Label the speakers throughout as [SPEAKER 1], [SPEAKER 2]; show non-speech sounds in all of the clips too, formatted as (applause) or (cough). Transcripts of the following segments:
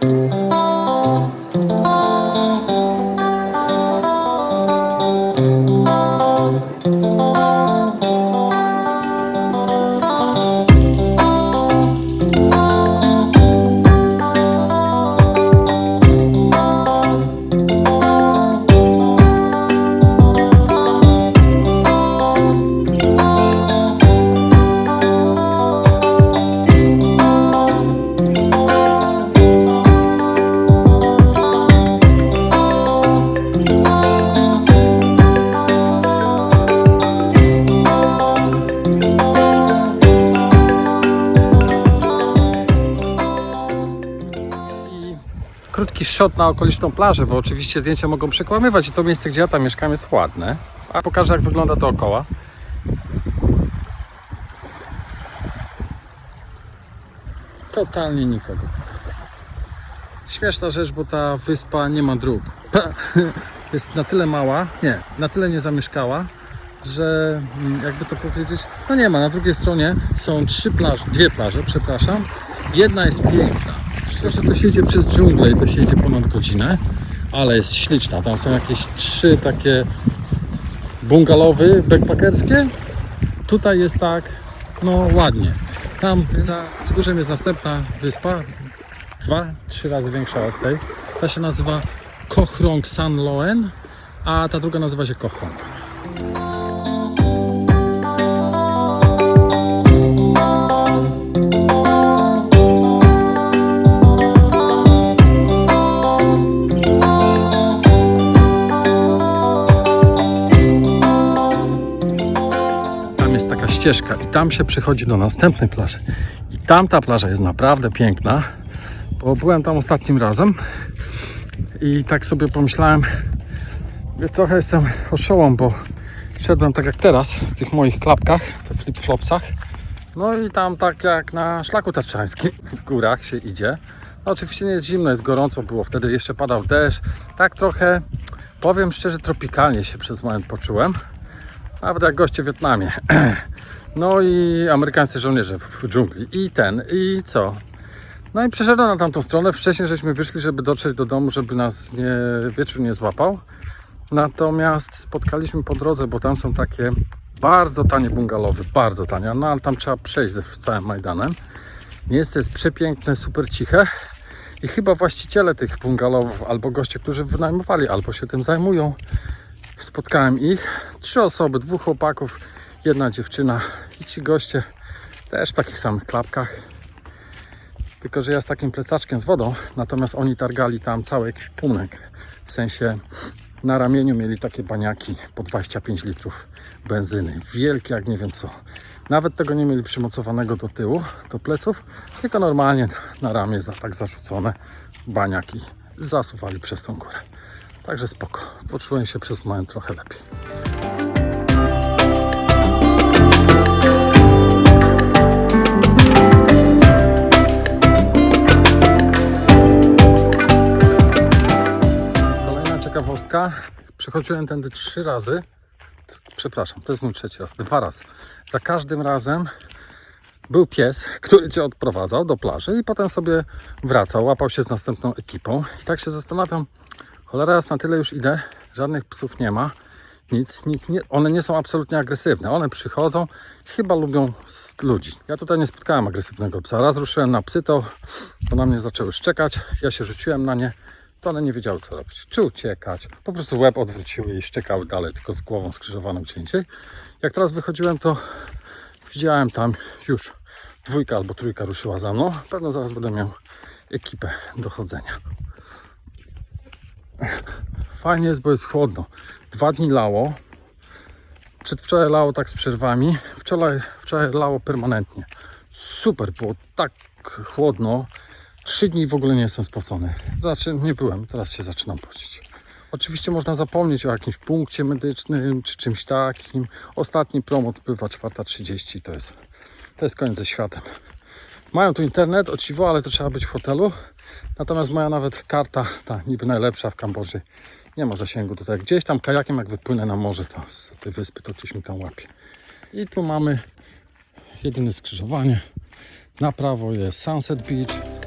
[SPEAKER 1] I shot na okoliczną plażę, bo oczywiście zdjęcia mogą przekłamywać i to miejsce, gdzie ja tam mieszkam jest ładne. A pokażę jak wygląda dookoła. Totalnie nikogo. Śmieszna rzecz, bo ta wyspa nie ma dróg. (laughs) Jest na tyle mała, nie, na tyle nie zamieszkała, że mm, jakby to powiedzieć, no nie ma. Na drugiej stronie są trzy plaże, dwie plaże, przepraszam. Jedna jest piękna. Myślę, że to się idzie przez dżunglę i to się idzie ponad godzinę, ale jest śliczna. Tam są jakieś trzy takie bungalowy backpackerskie. Tutaj jest tak, no ładnie. Tam za wzgórzem jest następna wyspa, dwa, trzy razy większa od tej. Ta się nazywa Kochrong San Loen, a ta druga nazywa się Kochrong. Ścieżka i tam się przychodzi do następnej plaży. I tamta plaża jest naprawdę piękna, bo byłem tam ostatnim razem i tak sobie pomyślałem, że trochę jestem oszołom, bo szedłem tak jak teraz w tych moich klapkach, w flip-flopsach. No i tam tak jak na szlaku tatrzańskim (laughs) w górach się idzie. No oczywiście nie jest zimno, jest gorąco było, wtedy jeszcze padał deszcz. Tak trochę, powiem szczerze, tropikalnie się przez moment poczułem. Nawet jak goście w Wietnamie. (clears throat) No i amerykańscy żołnierze w dżungli. I ten, i co? No i przeszedłem na tamtą stronę. Wcześniej żeśmy wyszli, żeby dotrzeć do domu, żeby nas nie, wieczór nie złapał. Natomiast spotkaliśmy po drodze, bo tam są takie bardzo tanie bungalowy, bardzo tanie. No ale tam trzeba przejść ze całym Majdanem. Miejsce jest przepiękne, super ciche. I chyba właściciele tych bungalowów, albo goście, którzy wynajmowali, albo się tym zajmują, spotkałem ich. Trzy osoby, dwóch chłopaków, jedna dziewczyna i ci goście też w takich samych klapkach. Tylko, że ja z takim plecaczkiem z wodą, natomiast oni targali tam cały ekwipunek. W sensie na ramieniu mieli takie baniaki po 25 litrów benzyny. Wielkie jak nie wiem co. Nawet tego nie mieli przymocowanego do tyłu, do pleców, tylko normalnie na ramię za, tak zarzucone baniaki zasuwali przez tą górę. Także spoko. Poczułem się przez moment trochę lepiej. Ciekawostka. Przechodziłem tędy trzy razy. Przepraszam, to jest mój trzeci raz. Dwa razy. Za każdym razem był pies, który cię odprowadzał do plaży i potem sobie wracał, łapał się z następną ekipą. I tak się zastanawiam, cholera raz na tyle już idę, żadnych psów nie ma, nic, nikt nie, one nie są absolutnie agresywne. One przychodzą, chyba lubią ludzi. Ja tutaj nie spotkałem agresywnego psa. Raz ruszyłem na psy, to na mnie zaczęły szczekać, ja się rzuciłem na nie, to one nie wiedziały co robić. Czy uciekać, po prostu łeb odwróciły i szczekały dalej, tylko z głową skrzyżowaną indziej. Jak teraz wychodziłem, to widziałem tam już dwójka albo trójka ruszyła za mną. Pewno zaraz będę miał ekipę do chodzenia. Fajnie jest, bo jest chłodno. Dwa dni lało. Przedwczoraj lało tak z przerwami. Wczoraj, wczoraj lało permanentnie. Super, było tak chłodno. Trzy dni w ogóle nie jestem spocony. Znaczy, nie byłem, teraz się zaczynam pocić. Oczywiście można zapomnieć o jakimś punkcie medycznym czy czymś takim. Ostatni promot bywa 4.30, to jest, to jest koniec ze światem. Mają tu internet, o dziwo, ale to trzeba być w hotelu. Natomiast moja nawet karta, ta niby najlepsza w Kambodży, nie ma zasięgu tutaj. Gdzieś tam kajakiem, jak wypłynę na morze to z tej wyspy, to gdzieś mi tam łapie. I tu mamy jedyne skrzyżowanie. Na prawo jest Sunset Beach.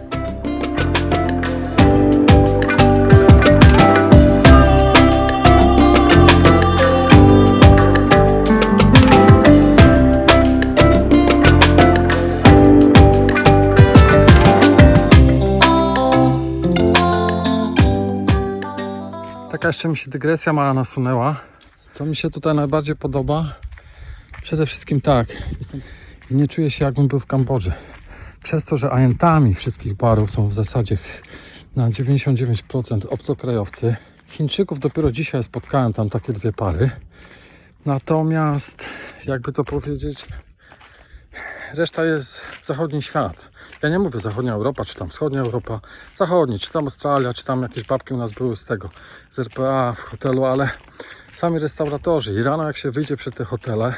[SPEAKER 1] Taka jeszcze mi się dygresja mała nasunęła. Co mi się tutaj najbardziej podoba? Przede wszystkim tak, jestem, nie czuję się jakbym był w Kambodży. Przez to, że ajentami wszystkich barów są w zasadzie na 99% obcokrajowcy. Chińczyków dopiero dzisiaj spotkałem tam takie dwie pary. Natomiast, jakby to powiedzieć, reszta jest zachodni świat. Ja nie mówię zachodnia Europa, czy tam wschodnia Europa, zachodni, czy tam Australia, czy tam jakieś babki u nas były z tego, z RPA w hotelu, ale sami restauratorzy i rano jak się wyjdzie przed te hotele,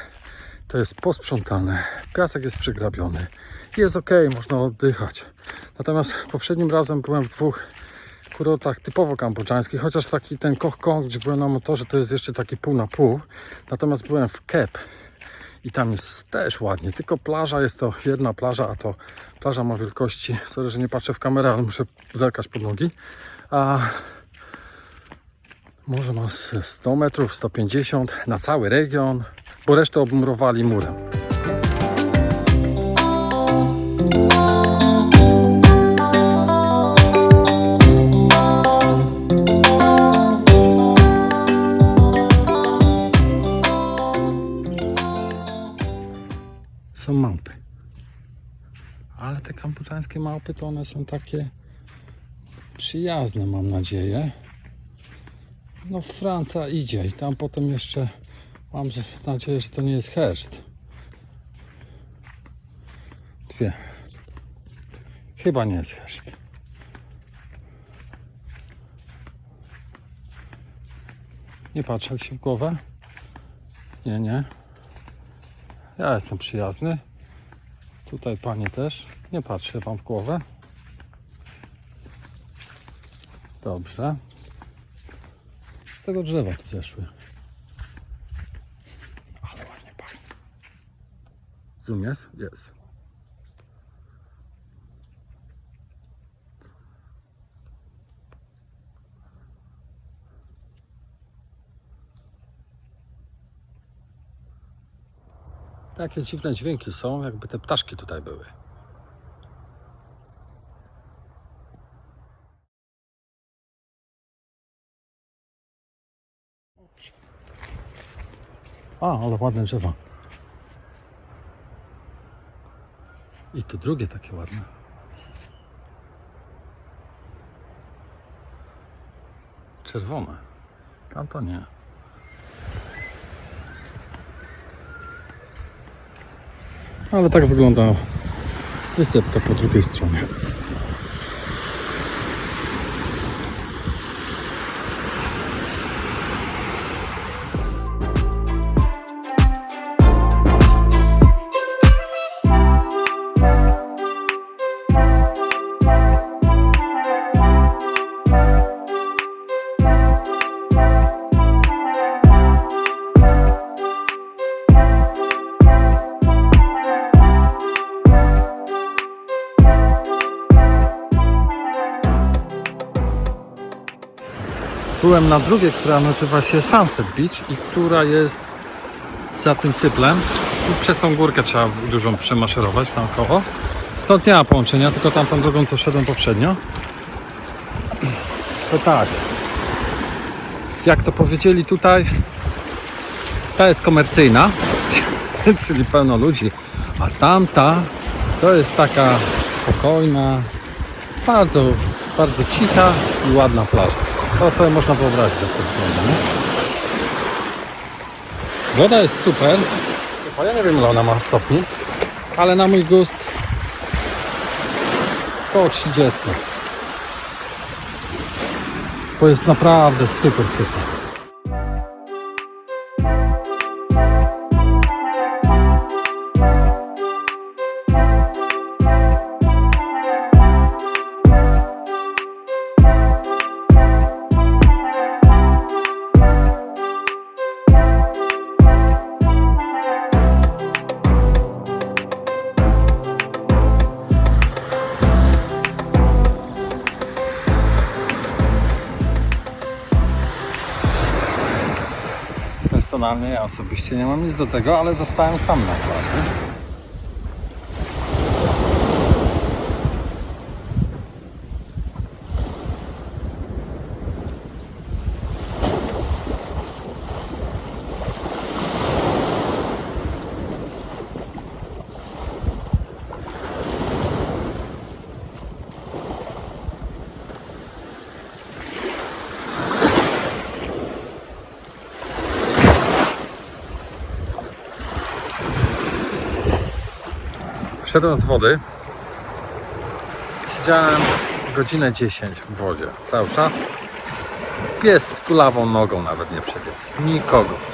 [SPEAKER 1] to jest posprzątane, piasek jest przygrabiony jest ok, można oddychać. Natomiast poprzednim razem byłem w dwóch kurortach typowo kambodżańskich, chociaż taki ten Koh Kong, gdzie byłem na motorze, to jest jeszcze taki pół na pół. Natomiast byłem w Kep i tam jest też ładnie, tylko plaża jest to jedna plaża, a to plaża ma wielkości, sorry, że nie patrzę w kamerę, ale muszę zerkać pod nogi. A może ma z 100 metrów, 150 na cały region, bo resztę obmurowali murem. Te kambodżańskie małpy to one są takie przyjazne, mam nadzieję. No Franca idzie i tam potem jeszcze mam nadzieję, że to nie jest herszt. Dwie. Chyba nie jest herszt. Nie patrzę się w głowę. Nie, nie. Ja jestem przyjazny. Tutaj panie też. Nie patrzę wam w głowę. Dobrze. Z tego drzewa tu zeszły. Ale ładnie pachnie. Zoom jest? Jest. Takie dziwne dźwięki są, jakby te ptaszki tutaj były. A, ale ładne drzewa. I tu drugie takie ładne. Czerwone. Tam to nie. Ale tak wygląda wysepka po drugiej stronie. Byłem na drugiej, która nazywa się Sunset Beach i która jest za tym cyplem. I przez tą górkę trzeba dużą przemaszerować naokoło. Stąd nie ma połączenia, tylko tamtą drogą, co szedłem poprzednio. To tak. Jak to powiedzieli tutaj, ta jest komercyjna, (laughs) czyli pełno ludzi, a tamta to jest taka spokojna, bardzo, bardzo cicha i ładna plaża. To sobie można wyobrazić, jak to wygląda, nie? Woda jest super. Bo ja nie wiem, ile ona ma stopni, ale na mój gust około 30. To jest naprawdę super, super. Personalnie ja osobiście nie mam nic do tego, ale zostałem sam na plaży. Wszedłem z wody. Siedziałem godzinę 10 w wodzie. Cały czas. Pies z kulawą nogą nawet nie przebiegł. Nikogo.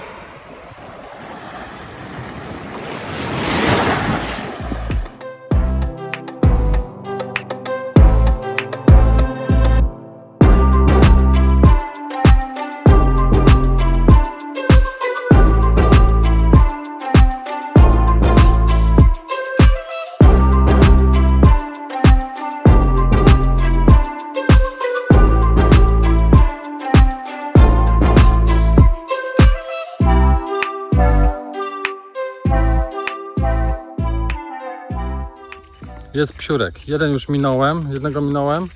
[SPEAKER 1] Jest psiurek. Jeden już minąłem, jednego minąłem.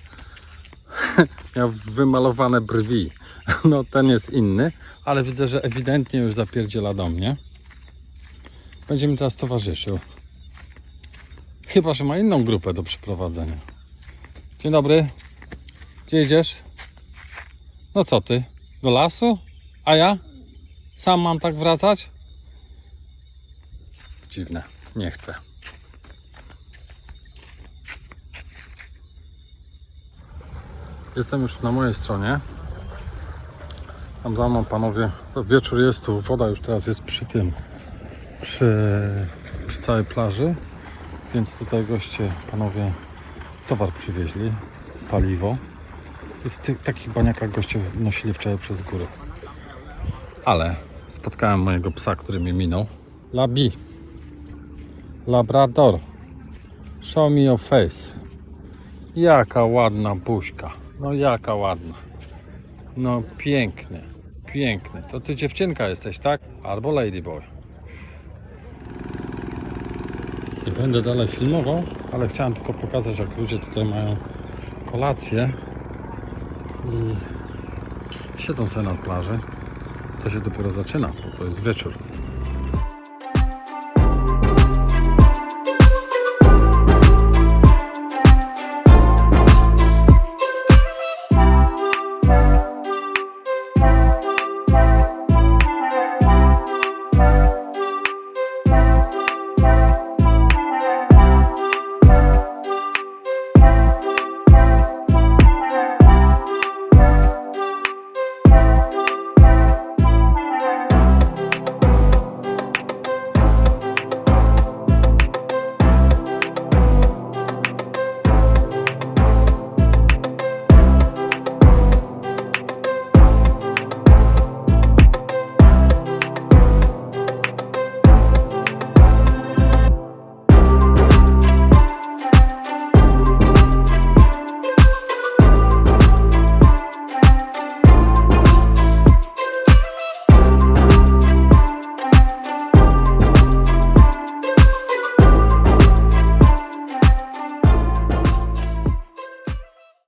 [SPEAKER 1] (laughs) Miał wymalowane brwi. (laughs) No ten jest inny, ale widzę, że ewidentnie już zapierdziela do mnie. Będzie mi teraz towarzyszył. Chyba, że ma inną grupę do przeprowadzenia. Dzień dobry. Gdzie idziesz? No co ty? Do lasu? A ja? Sam mam tak wracać? Dziwne. Nie chcę. Jestem już na mojej stronie. Tam za mną panowie, wieczór jest tu, woda już teraz jest przy tym, przy, przy całej plaży, więc tutaj goście, panowie towar przywieźli, paliwo i w tych takich baniakach goście nosili wczoraj przez górę. Ale spotkałem mojego psa, który mnie minął. Labi. Labrador. Show me your face. Jaka ładna buźka. No jaka ładna. No piękny, piękny. To ty dziewczynka jesteś, tak? Albo ladyboy. Nie będę dalej filmował, ale chciałem tylko pokazać, jak ludzie tutaj mają kolację i siedzą sobie na plaży. To się dopiero zaczyna, bo to jest wieczór.